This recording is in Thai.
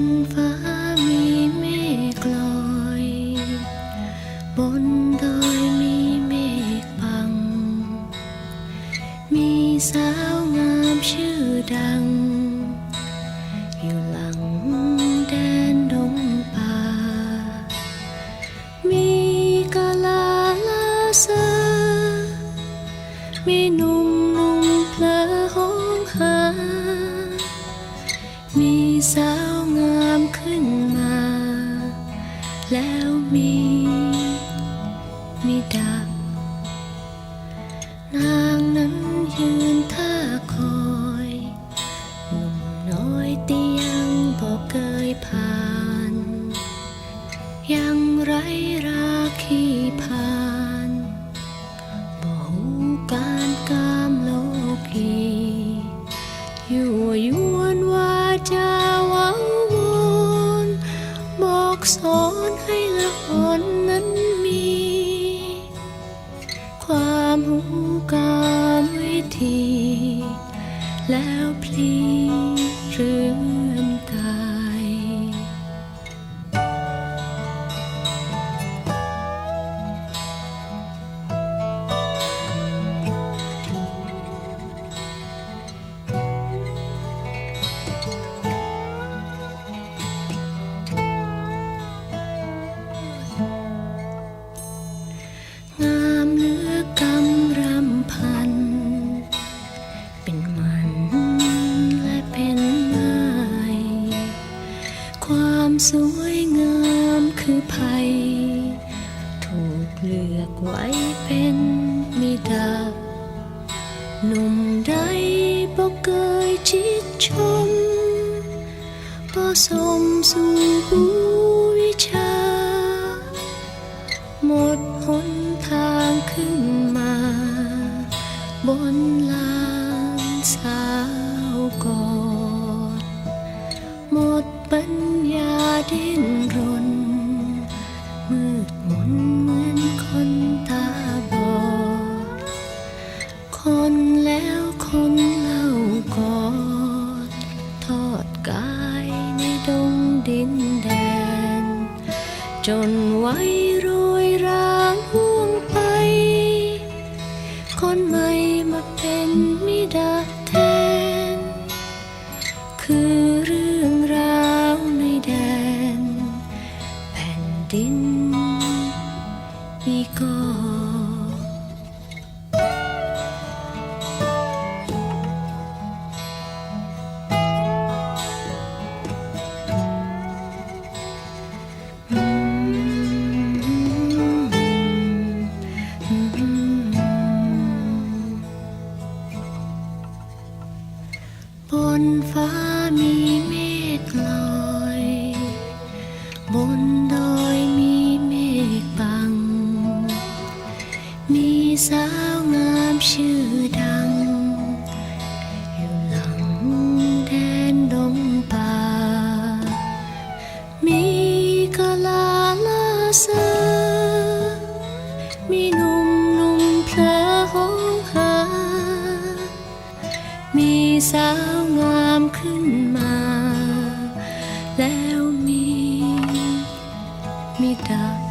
นฟ้ามีเมฆลอย บนดอยมีเมฆบัง มีสาวงามชื่อดัง อยู่หลังแดนดงป่า มีกาลาลาเซอมีหนุ่มหนุ่ม แล้วมี มีดัก กรรมวิธี แล้วพลี สวยงามคือภัย ถูกเลือกไว้เป็นมิดาหนุ่มใดบอกเคยชิดชมก็สมสู่หูวิชา หมดหนทางขึ้นมา บนลานสาวกอ ปัญญาดิ้นรน มืดมนเหมือนคนตาบอด คนแล้วคนเล่ากอด ทอดกายในดงดินแดน จนไว้โรยรางห่วงไป คนใหม่มาเป็นมิด บนฟ้ามี me down.